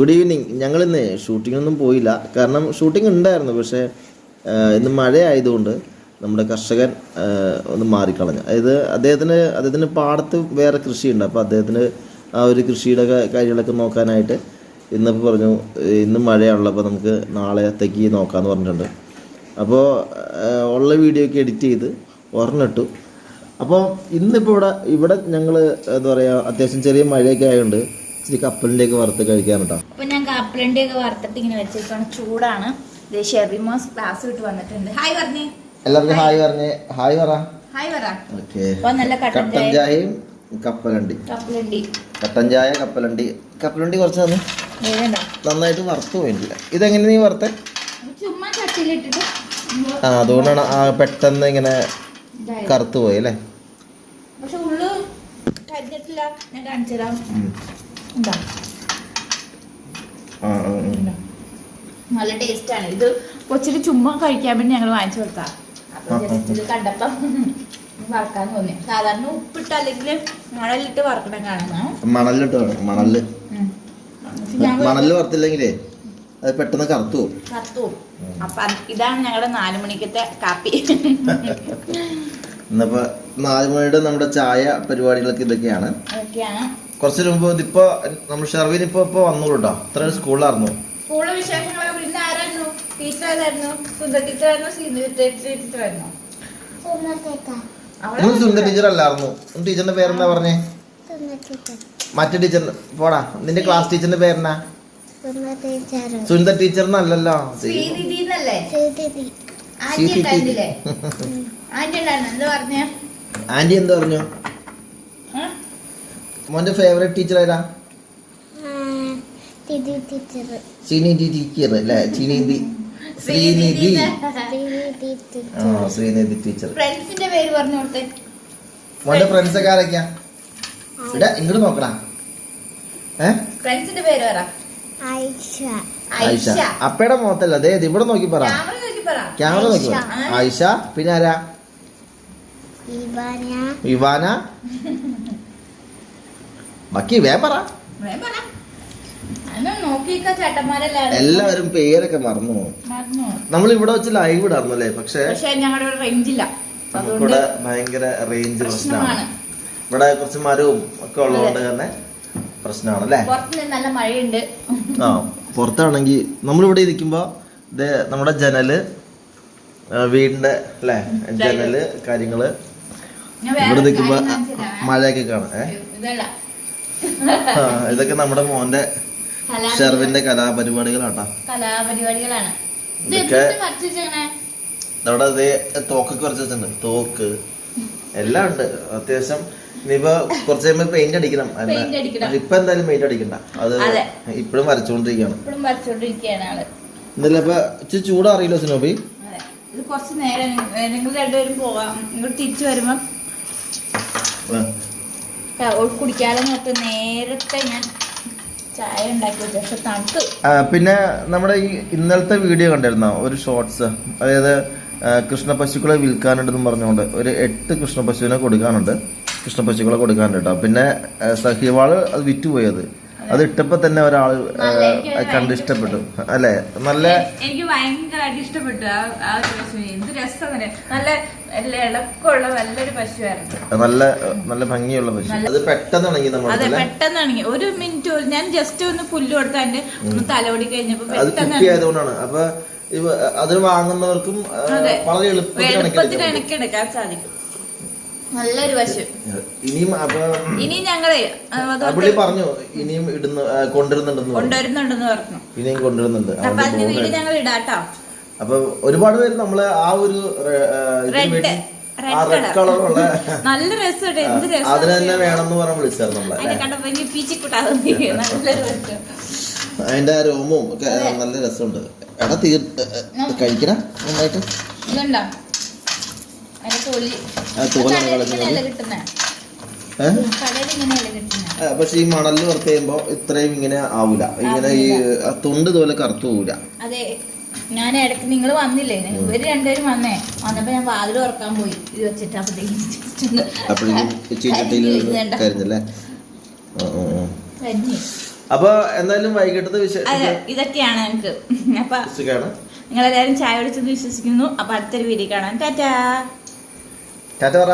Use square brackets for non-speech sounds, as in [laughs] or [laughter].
Good evening ഞങ്ങൾ ഇന്ന് ഷൂട്ടിങ്ങൊന്നും പോയില്ല. കാരണം ഷൂട്ടിംഗ് ഉണ്ടായിരുന്നു. പക്ഷേ ഇന്ന് മഴ ആയതുകൊണ്ട് നമ്മുടെ കർഷകൻ ഒന്ന് മാറിക്കളഞ്ഞു. അതായത് അദ്ദേഹത്തിന് അദ്ദേഹത്തിന് പാടത്ത് വേറെ കൃഷിയുണ്ട്. അപ്പോൾ അദ്ദേഹത്തിന് ആ ഒരു കൃഷിയുടെ കാര്യങ്ങളൊക്കെ നോക്കാനായിട്ട് ഇന്നിപ്പോൾ പറഞ്ഞു ഇന്ന് മഴയാണല്ലോ അപ്പോൾ നമുക്ക് നാളത്തേക്ക് നോക്കാമെന്ന് പറഞ്ഞിട്ടുണ്ട്. അപ്പോൾ ഉള്ള വീഡിയോ ഒക്കെ എഡിറ്റ് ചെയ്ത് ഒരെണ്ണിട്ടു. അപ്പോൾ ഇന്നിപ്പോൾ ഇവിടെ ഇവിടെ ഞങ്ങൾ എന്താ പറയുക അത്യാവശ്യം ചെറിയ മഴയൊക്കെ ആയതുകൊണ്ട് ഇച്ചിരി കപ്പലിന്റെയൊക്കെ വറുത്ത് കഴിക്കാനുണ്ടോ അപ്പൊ ഞാൻ കപ്പലിന്റെ ഒക്കെ വറുത്തിട്ട് ഇങ്ങനെ വെച്ചേക്കാണ് ചൂടാണ്. ഷെറിമോസ് ക്ലാസ് വിട്ട് വന്നിട്ടുണ്ട്. ഹായ് പറഞ്ഞേ. എല്ലാവർക്കും ഹായ് പറഞ്ഞേ. ഹായ് പറ. ഹായ് പറ. ഓക്കെ. കട്ടൻ ചായയും കപ്പലണ്ടി. കപ്പലണ്ടി. കട്ടൻ ചായ കപ്പലണ്ടി. കപ്പലണ്ടി കുറച്ച് തന്നെ. നന്നായിട്ട് വറുത്ത് പോയിട്ടില്ല. ഇതെങ്ങനെ നീ വറുത്തേ? ചുമ്മാ ചട്ടിയിലിട്ടിട്ട് ആ അതുകൊണ്ടാണ് ആ പെട്ടെന്ന് ഇങ്ങനെ. കറുത്ത് പോയി അല്ലേ? പക്ഷെ ഉള്ളു കരിഞ്ഞിട്ടില്ല. ഞാൻ കാണിച്ചു തരാം. എന്താ നല്ല ടേസ്റ്റ് ആണ്. ഇത് കൊച്ചിന് ചുമ്മാ കഴിക്കാൻ വേണ്ടി ഞങ്ങൾ വാങ്ങിച്ചു കൊടുത്താ. അപ്പൊ ജസ്റ്റ് ഇത് കണ്ടപ്പം [laughs] വറക്കാൻ തോന്നി. സാധാരണ ഉപ്പിട്ട് അല്ലെങ്കിൽ മണലിട്ട് വറക്കണം കാണുന്ന. മണലിട്ട് മണൽ മണൽ വറുത്തില്ലെങ്കിലേ അത് പെട്ടെന്ന് കറുത്തു കറുത്തു അപ്പൊ ഇതാണ് ഞങ്ങളുടെ നാലു മണിക്കത്തെ കാപ്പി. [laughs] എന്നപ്പോ നാലു മണിയുടെ നമ്മുടെ ചായ പരിപാടികളൊക്കെ ഇതൊക്കെയാണ്. കുറച്ച് മുമ്പ് ഇതിപ്പോ നമ്മൾ ഷെർവിൻ ഇപ്പൊ ഇപ്പൊ വന്നു കേട്ടോ ഇത്ര സ്കൂളിലായിരുന്നു. സ്കൂളിലെ വിശേഷങ്ങളൊക്കെ ഇന്ന് ആരായിരുന്നു? ടീച്ചർ ഏതായിരുന്നു സുന്ദർ ടീച്ചർ ആയിരുന്നു സീനിയർ ടീച്ചർ ആയിരുന്നു ഇന്ന് സുന്ദർ ടീച്ചർ അല്ലായിരുന്നു ടീച്ചറിന്റെ പേരെന്താ പറഞ്ഞേ? മറ്റു ടീച്ചർ പോടാ. നിന്റെ ക്ലാസ് ടീച്ചറിന്റെ പേരെന്നാ? സുന്ദർ ടീച്ചർ എന്നല്ലല്ലോ ആന്റി എന്താ പറഞ്ഞു? മോന്റെ ഫേവറേറ്റ് ടീച്ചർ ആരാ? ശ്രീനിധി ടീച്ചർ അല്ലേ? ശ്രീനിധി. ശ്രീനിധി. ആ ശ്രീനിധി ടീച്ചർ. ഫ്രണ്ട്സിന്റെ പേര് പറഞ്ഞു കൊടുത്തേ. മോന്റെ ഫ്രണ്ട്സ് ഒക്കെ ആരൊക്കെയാ? ഇവിടെ ഇങ്ങോട്ട് നോക്കടാ. ഏ? ഫ്രണ്ട്സിന്റെ പേര് പറ. ആയിഷ ഐഷ. അപ്പയുടെ മുഖത്തല്ല. അതെ ഇവിടെ നോക്കി പറ. ക്യാമറ നോക്കി പറ. ക്യാമറ നോക്കി ആയിഷ പിന്നെ ആരാ? ഇവാന. ബാക്കി വേഗം പറ. എല്ലാവരും പേരൊക്കെ മറന്നു പോകും നമ്മൾ ഇവിടെ വെച്ച് ലൈവ് ഇടായിരുന്നു അല്ലേ പക്ഷേ ഇവിടെ ഭയങ്കര റേഞ്ച് പ്രശ്നമാണ്. ഇവിടെ കുറച്ച് മരവും ഒക്കെ ഉള്ളതുകൊണ്ട് തന്നെ പ്രശ്നമാണ് അല്ലേ? നല്ല മഴയുണ്ട്. ആ പുറത്താണെങ്കിൽ നമ്മളിവിടെ ഇരിക്കുമ്പോ ഇത് നമ്മുടെ ജനൽ വീടിന്റെ അല്ലേ? ജനൽ. കാര്യങ്ങൾ ഇവിടെ നിൽക്കുമ്പോ. മഴയൊക്കെ കാണാം. ഏഹ് ഇതൊക്കെ നമ്മുടെ മോന്റെ ഷെർവിന്റെ കലാപരിപാടികളാട്ടാ. കലാപരിപാടികളാണ്. ഇത് ഇതൊക്കെ- അവിടെ അതേ തോക്കൊക്കെ കുറച്ച് വെച്ചിട്ടുണ്ട് തോക്ക്. എല്ലാം ഉണ്ട്. അത്യാവശ്യം ഇനിയിപ്പോ കുറച്ച് കഴിയുമ്പോ പെയിന്റ് അടിക്കണം. ഇപ്പൊ എന്തായാലും പെയിന്റ് അടിക്കണ്ട. അത് ഇപ്പഴും വരച്ചോണ്ടിരിക്കാണ് ഇന്നലെ ഇച്ചിരി ചൂടറിയില്ലോ സിനോബി? ഇത് കുറച്ച് നേരം നിങ്ങൾ രണ്ടുപേരും പോവാം. നിങ്ങൾ തിരിച്ചു വരുമ്പോ നേരത്തെ ഞാൻ ചായ ഉണ്ടാക്കി വെച്ചു പക്ഷെ തണുത്ത്. പിന്നെ നമ്മുടെ ഈ ഇന്നലത്തെ വീഡിയോ കണ്ടിരുന്നോ? ഒരു ഷോർട്സ്. അതായത് കൃഷ്ണ പശുക്കളെ വിൽക്കാനുണ്ടെന്ന് പറഞ്ഞുകൊണ്ട് ഒരു എട്ട് കൃഷ്ണ പശുവിനെ കൊടുക്കാനുണ്ട്. കൃഷ്ണ പശുക്കളെ കൊടുക്കാനുണ്ട് കേട്ടോ. പിന്നെ സഹിവാൾ അത് വിറ്റുപോയത് അത്. ഇട്ടപ്പോ തന്നെ ഒരാൾ കണ്ട് ഇഷ്ടപ്പെട്ടു. അല്ലെ? നല്ല എനിക്ക് ഭയങ്കരമായിട്ട് ഇഷ്ടപ്പെട്ടു ആ ഒരു എന്ത് രസമാണ് നല്ല ഇളക്കമുള്ള നല്ലൊരു പശുവായിരുന്നു. നല്ല നല്ല ഭംഗിയുള്ള പശു. അത് പെട്ടെന്ന് ഉണങ്ങി നമ്മൾ അതെ പെട്ടെന്നാണെങ്കിൽ ഒരു മിനിറ്റ് ഞാൻ ജസ്റ്റ് ഒന്ന് പുല്ല് കൊടുത്താൽ എന്റെ ഒന്ന് തലവടി കഴിഞ്ഞപ്പോ അത് അപ്പൊ അത് വാങ്ങുന്നവർക്കും വളരെ എളുപ്പത്തിൽ സാധിക്കും. നല്ലൊരു പശു. ഇനിയും ഇനി ഞങ്ങളെ പുള്ളി പറഞ്ഞു ഇനിയും ഇടുന്നു കൊണ്ടുവരുന്നുണ്ടെന്ന് പറഞ്ഞു. കൊണ്ടുവരുന്നുണ്ടെന്ന് പറഞ്ഞു. ഇനിയും കൊണ്ടുവരുന്നുണ്ട്. അപ്പൊ വീട് ഞങ്ങൾ ഇടാട്ടോ അപ്പൊ ഒരുപാട് പേര് നമ്മൾ ആ ഒരു റെഡ് കളർ കളറുള്ള നല്ല രസമുണ്ട് എന്ത് രസം അതിന് തന്നെ വേണമെന്ന് പറഞ്ഞ് വിളിച്ചായിരുന്നു നമ്മളെ. അതിന്റെ രോമവും ഒക്കെ നല്ല രസമുണ്ട്. എടാ തീർ കഴിക്കണ നന്നായിട്ട്. പക്ഷെ ഈ മണലിൽ വറുത്ത് ചെയ്യുമ്പോ ഇത്രയും ഇങ്ങനെ ആവൂല. ഇങ്ങനെ ഈ തൊണ്ട് ഇതുപോലെ കറുത്തു പോവില്ല ഞാൻ ഇടയ്ക്ക് നിങ്ങൾ വന്നില്ലേ? ഇവർ രണ്ടുപേരും വന്നേ. വന്നപ്പോ ഞാൻ വാതിൽ ഉറക്കാൻ പോയി. ഇത് വെച്ചിട്ട് അപ്പൊ എന്തായാലും വൈകിട്ടത്തെ ഇതൊക്കെയാണ് ഞങ്ങക്ക്. അപ്പൊ നിങ്ങൾ എല്ലാരും ചായ കുടിച്ചെന്ന് വിശ്വസിക്കുന്നു. അപ്പൊ അടുത്തൊരു വീഡിയോ കാണാം. ടാറ്റാ. ടാറ്റ പറ.